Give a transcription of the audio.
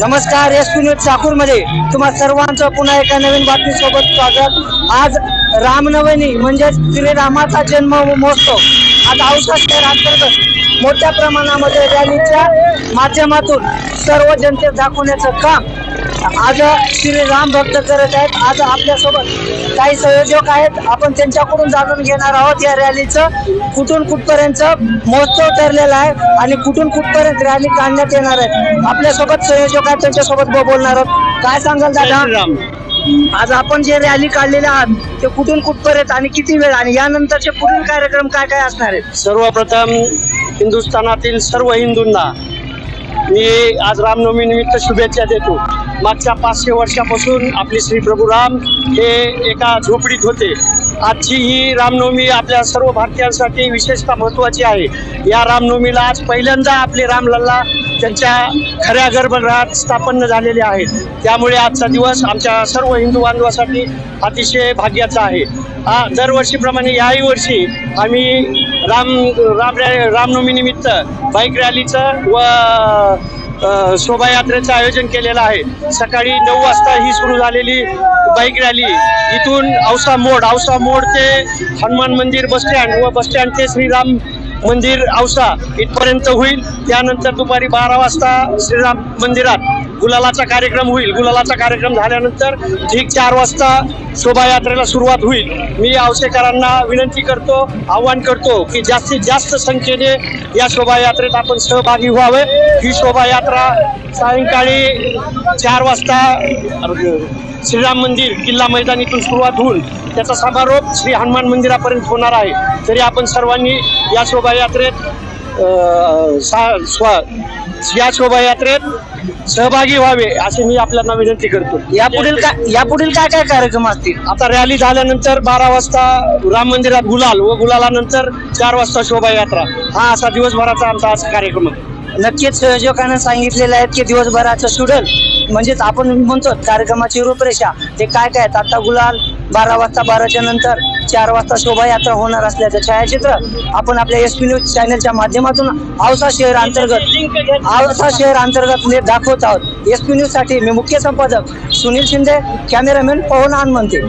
नमस्कार S P news चाकूरमध्ये तुम्हा सर्वांचं पुन्हा एका नवीन बातमीसोबत स्वागत. आज रामनवमी म्हणजेच श्रीरामाचा जन्म महोत्सव. आज औषध शहर मोठ्या प्रमाणामध्ये रॅलीच्या माध्यमातून सर्व जनतेत दाखवण्याचं काम आज श्री राम भक्त करत आहेत. आज आपल्यासोबत काही संयोजक आहेत. आपण त्यांच्याकडून जाणून घेणार आहोत या रॅलीचं. कुठून कुठपर्यंत महोत्सव ठरलेला आहे आणि कुठून कुठपर्यंत रॅली काढण्यात येणार आहे. आपल्यासोबत संयोजक आहेत त्यांच्यासोबत बोलणार आहोत. काय सांगाल दादा? आज आपण जे रॅली काढलेले आहात ते कुठून कुठपर्यंत आणि किती वेळ आणि यानंतरचे पुढील कार्यक्रम काय काय असणार आहेत? सर्वप्रथम हिंदुस्थानातील सर्व हिंदूंना मी आज रामनवमी निमित्त शुभेच्छा देतो. मागच्या पाचशे वर्षापासून आपले श्री प्रभू राम हे एका झोपडीत होते. आजची ही रामनवमी आपल्या सर्व भारतीयांसाठी विशेषतः महत्त्वाची आहे. या रामनवमीला आज पहिल्यांदा आपले रामलल्ला त्यांच्या खऱ्या गर्भगृहात स्थापन झालेले आहेत. त्यामुळे आजचा दिवस आमच्या सर्व हिंदू बांधवासाठी अतिशय भाग्याचा आहे. हा दरवर्षीप्रमाणे याही वर्षी आम्ही राम राम रॅ- बाईक रॅलीचं व शोभायात्रेचं आयोजन केलेलं आहे. सकाळी नऊ वाजता ही सुरू झालेली बाईक रॅली. इथून औसा मोड औसा मोड ते हनुमान मंदिर बसस्टँड व बसस्टँड ते श्रीराम मंदिर औसा इथपर्यंत होईल. त्यानंतर दुपारी बारा वाजता श्रीराम मंदिरात गुलालाचा कार्यक्रम होईल. गुलालाचा कार्यक्रम झाल्यानंतर ठीक चार वाजता शोभायात्रेला सुरुवात होईल. मी आवसेकरांना विनंती करतो आव्हान करतो की जास्तीत जास्त संख्येने या शोभायात्रेत आपण सहभागी व्हावे. ही शोभायात्रा सायंकाळी चार वाजता श्रीराम मंदिर किल्ला मैदानीतून सुरुवात होऊन त्याचा समारोप श्री हनुमान मंदिरापर्यंत होणार आहे. तरी आपण सर्वांनी या शोभायात्रेत या शोभायात्रेत सहभागी व्हावे असे मी आपल्याला विनंती करतो. यापुढील काय यापुढील काय काय कार्यक्रम असतील? आता रॅली झाल्यानंतर बारा वाजता राम मंदिरात गुलाल व गुलालानंतर चार वाजता शोभायात्रा. हा असा दिवसभराचा आमचा आज कार्यक्रम आहे नक्कीच संयोजकांना सांगितलेलं आहे की दिवसभराचं शेड्यूल म्हणजेच आपण म्हणतो कार्यक्रमाची रूपरेषा ते काय काय आता गुलाल बारा वाजता बाराच्या नंतर चार वाजता शोभायात्रा होणार असल्याचं छायाचित्र आपण आपल्या एस पी न्यूज चॅनलच्या माध्यमातून औसा शहर अंतर्गत औसा शहर अंतर्गत दाखवत आहोत. एस पी न्यूजसाठी मी मुख्य संपादक सुनील शिंदे कॅमेरामॅन पवन म्हणते